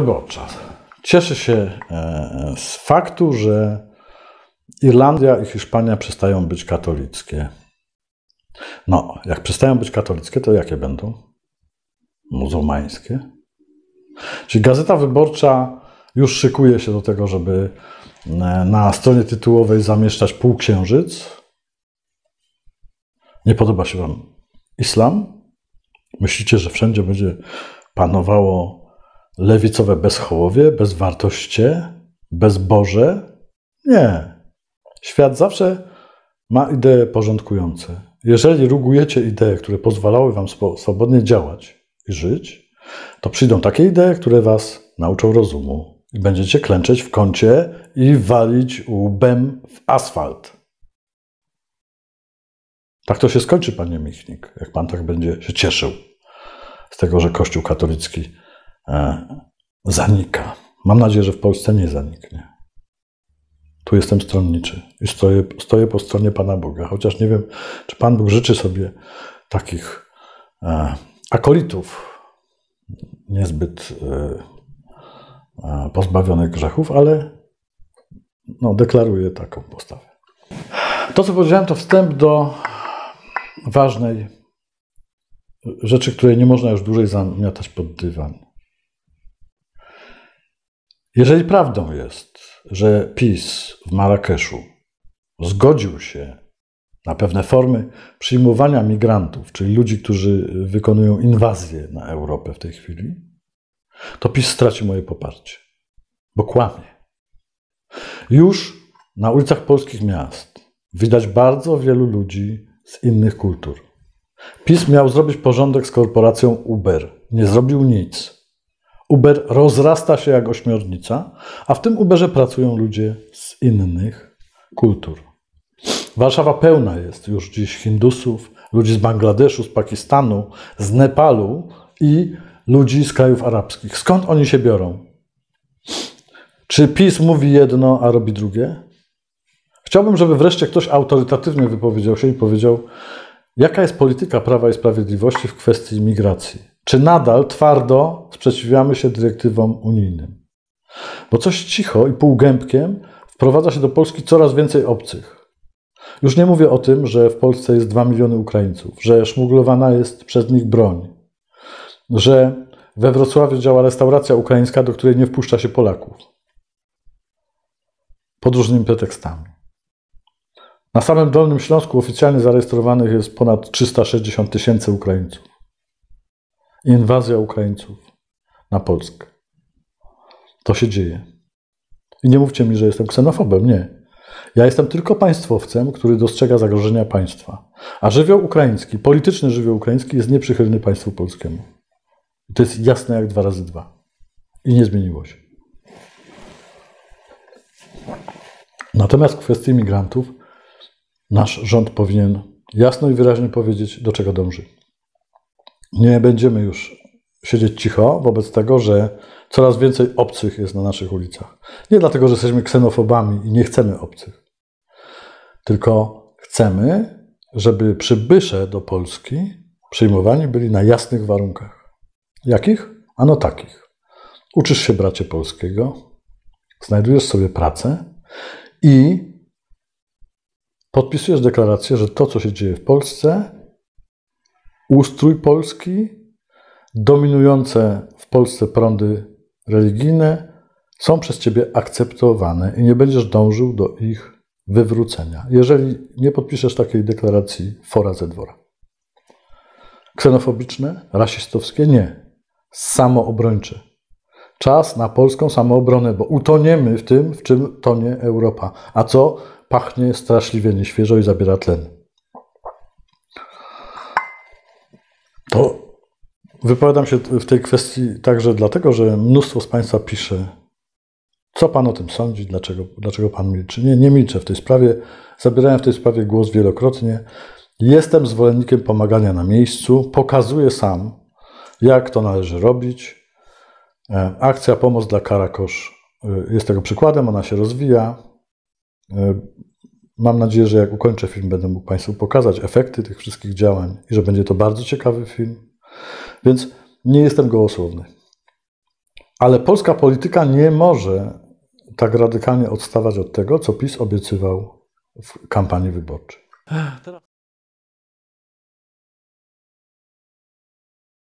Wyborcza cieszy się e, z faktu, że Irlandia i Hiszpania przestają być katolickie. No, jak przestają być katolickie, to jakie będą? Muzułmańskie. Czyli Gazeta Wyborcza już szykuje się do tego, żeby e, na stronie tytułowej zamieszczać półksiężyc. Nie podoba się Wam islam? Myślicie, że wszędzie będzie panowało lewicowe bezchołowie, bezwartoście, bezboże? Nie. Świat zawsze ma idee porządkujące. Jeżeli rugujecie idee, które pozwalały wam swobodnie działać i żyć, to przyjdą takie idee, które was nauczą rozumu i będziecie klęczeć w kącie i walić łbem w asfalt. Tak to się skończy, panie Michnik, jak pan tak będzie się cieszył z tego, że Kościół katolicki zanika. Mam nadzieję, że w Polsce nie zaniknie. Tu jestem stronniczy i stoję, stoję po stronie Pana Boga, chociaż nie wiem, czy Pan Bóg życzy sobie takich e, akolitów niezbyt e, e, pozbawionych grzechów, ale no, deklaruję taką postawę. To, co powiedziałem, to wstęp do ważnej rzeczy, której nie można już dłużej zamiatać pod dywan. Jeżeli prawdą jest, że PiS w Marrakeszu zgodził się na pewne formy przyjmowania migrantów, czyli ludzi, którzy wykonują inwazję na Europę w tej chwili, to PiS straci moje poparcie, bo kłamie. Już na ulicach polskich miast widać bardzo wielu ludzi z innych kultur. PiS miał zrobić porządek z korporacją Uber. Nie zrobił nic. Uber rozrasta się jak ośmiornica, a w tym Uberze pracują ludzie z innych kultur. Warszawa pełna jest już dziś Hindusów, ludzi z Bangladeszu, z Pakistanu, z Nepalu i ludzi z krajów arabskich. Skąd oni się biorą? Czy PiS mówi jedno, a robi drugie? Chciałbym, żeby wreszcie ktoś autorytatywnie wypowiedział się i powiedział, jaka jest polityka Prawa i Sprawiedliwości w kwestii migracji. Czy nadal twardo sprzeciwiamy się dyrektywom unijnym? Bo coś cicho i półgębkiem wprowadza się do Polski coraz więcej obcych. Już nie mówię o tym, że w Polsce jest 2 miliony Ukraińców, że szmuglowana jest przez nich broń, że we Wrocławiu działa restauracja ukraińska, do której nie wpuszcza się Polaków. Pod różnymi pretekstami. Na samym Dolnym Śląsku oficjalnie zarejestrowanych jest ponad 360 tysięcy Ukraińców inwazja Ukraińców na Polskę. To się dzieje. I nie mówcie mi, że jestem ksenofobem. Nie. Ja jestem tylko państwowcem, który dostrzega zagrożenia państwa. A żywioł ukraiński, polityczny żywioł ukraiński jest nieprzychylny państwu polskiemu. I to jest jasne jak dwa razy dwa. I nie zmieniło się. Natomiast w kwestii migrantów nasz rząd powinien jasno i wyraźnie powiedzieć, do czego dąży nie będziemy już siedzieć cicho wobec tego, że coraz więcej obcych jest na naszych ulicach. Nie dlatego, że jesteśmy ksenofobami i nie chcemy obcych, tylko chcemy, żeby przybysze do Polski przyjmowani byli na jasnych warunkach. Jakich? Ano takich. Uczysz się bracie polskiego, znajdujesz sobie pracę i podpisujesz deklarację, że to, co się dzieje w Polsce, ustrój polski, dominujące w Polsce prądy religijne są przez ciebie akceptowane i nie będziesz dążył do ich wywrócenia, jeżeli nie podpiszesz takiej deklaracji fora ze dwora. Ksenofobiczne, rasistowskie nie. Samoobrończe. Czas na polską samoobronę, bo utoniemy w tym, w czym tonie Europa. A co pachnie straszliwie nieświeżo i zabiera tlen. To wypowiadam się w tej kwestii także dlatego, że mnóstwo z Państwa pisze, co Pan o tym sądzi, dlaczego, dlaczego Pan milczy. Nie, nie milczę w tej sprawie. Zabierałem w tej sprawie głos wielokrotnie. Jestem zwolennikiem pomagania na miejscu. Pokazuję sam, jak to należy robić. E, akcja Pomoc dla Karakosz e, jest tego przykładem, ona się rozwija. E, Mam nadzieję, że jak ukończę film, będę mógł Państwu pokazać efekty tych wszystkich działań i że będzie to bardzo ciekawy film. Więc nie jestem gołosłowny. Ale polska polityka nie może tak radykalnie odstawać od tego, co PiS obiecywał w kampanii wyborczej.